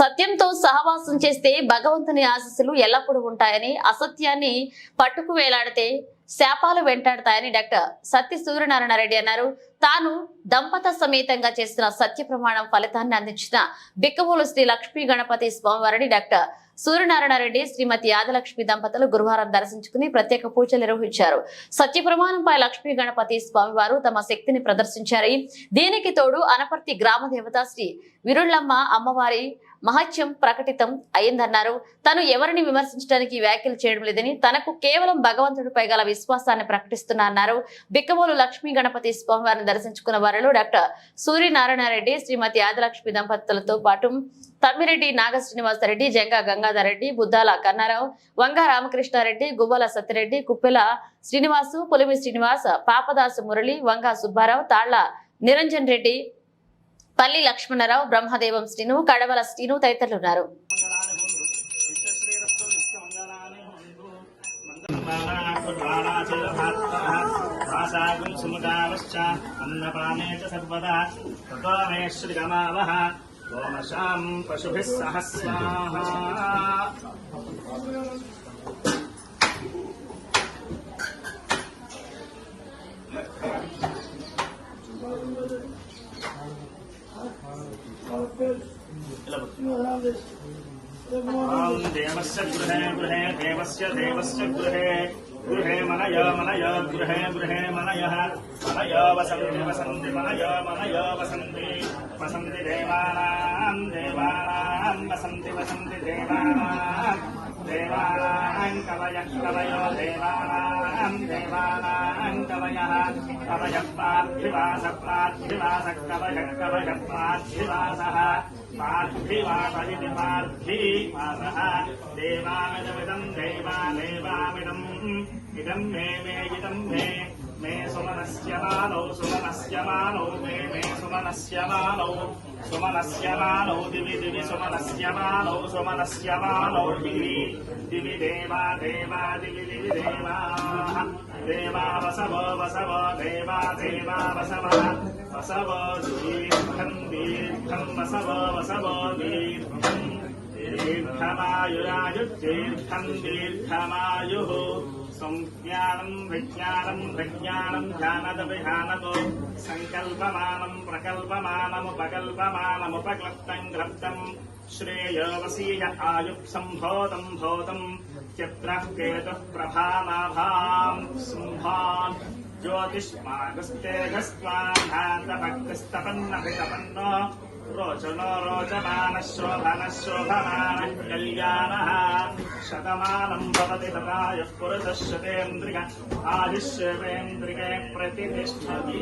సత్యంతో సహవాసం చేస్తే భగవంతుని ఆశీస్సులు ఎల్లప్పుడూ ఉంటాయని అసత్యాన్ని పట్టుకు వేలాడితే శాపాలు వెంటాడతాయని డాక్టర్ సత్య సూర్యనారాయణ రెడ్డి అన్నారు. తాను దంపత సమేతంగా చేసిన సత్య ప్రమాణం ఫలితాన్ని అందించిన బిక్కమూలు శ్రీ లక్ష్మీ గణపతి స్వామివారిని డాక్టర్ సూర్యనారాయణ రెడ్డి శ్రీమతి యాదలక్ష్మి దంపతులు గురువారం దర్శించుకుని ప్రత్యేక పూజలు నిర్వహించారు. సత్యప్రమాణంపై లక్ష్మీ గణపతి స్వామివారు తమ శక్తిని ప్రదర్శించారు. దీనికి తోడు అనపర్తి గ్రామ దేవత శ్రీ విరుళ్ళమ్మ అమ్మవారి మహత్యం ప్రకటితం అయిందన్నారు. తను ఎవరిని విమర్శించడానికి వ్యాఖ్యలు చేయడం లేదని తనకు కేవలం భగవంతుడిపై గల విశ్వాసాన్ని ప్రకటిస్తున్నా అన్నారు. లక్ష్మీ గణపతి స్వామివారిని దర్శించుకున్న వారిలో డాక్టర్ సూర్యనారాయణ రెడ్డి శ్రీమతి యాదలక్ష్మి దంపతులతో పాటు తమ్మిరెడ్డి నాగ శ్రీనివాసరెడ్డి జంగా గంగాధర్రెడ్డి బుద్దాల కన్నారావు వంగ రామకృష్ణారెడ్డి గువ్వల సత్యరెడ్డి కుప్పెల శ్రీనివాసు పులిమి శ్రీనివాస్ పాపదాసు మురళి వంగ సుబ్బారావు తాళ్ళ నిరంజన్ రెడ్డి పల్లి లక్ష్మణరావు బ్రహ్మదేవం శ్రీను కడవల శ్రీను తదితరులు ఉన్నారు गोमशाम् पशुभिः सह स्वाहा ॐ देवस्य गृहे गृहे देवस्य देवस्य गृहे गृहे मनय मनय गृहे गृहे मनयः मनय वसन्ति वसन्ति मनय मनय वसन्ति वसन्ति देवानां देवानां वसन्ति वसन्ति देवानां देवानां कवयः कवयो देवानां देवानां कवयः कवयः पार्थिवास पार्थिवास कवयः कवयः पार्थिवासः पार्थिवास इति पार्थिवासः देवामिदमिदम् देवादेवामिदम् इदम् मे मे इदम् मे मे सुमनस्य मानौ सुमनस्य मानौ मे मे సుమనస్య నానౌ సుమనస్య నానౌ దివి దివి సుమనస్య నానౌ సుమనస్య నానౌ దివి దివి దేవా దేవా దివి దివి దేవా. దేవా వసవ వసవ దేవా దేవా వసవ. వసవ దీర్ఘం దీర్ఘం వసవ వసవ దీర్ఘం. दीर्घमायुरायुर्दीर्घम् दीर्घमायुः संज्ञानम् विज्ञानम् विज्ञानम् ध्यानदभिधानको सङ्कल्पमानम् प्रकल्पमानमुपकल्पमानमुपक्लप्तम् क्लप्तम् श्रेयोवसीय आयुः सम्भोतम् भूतम् चित्रः केतुः प्रभानाभाम् सम्भान् ज्योतिष्मागस्तेजस्त्वान्नान्तभक्तिस्तपन्नभितपन्नो रोचनो रोचमानः शोभनः शोभमानः कल्याणः शतमानम् भवति तथायुः पुरुषः शतेन्द्रिय आयुष्येवेन्द्रिये प्रतिष्ठति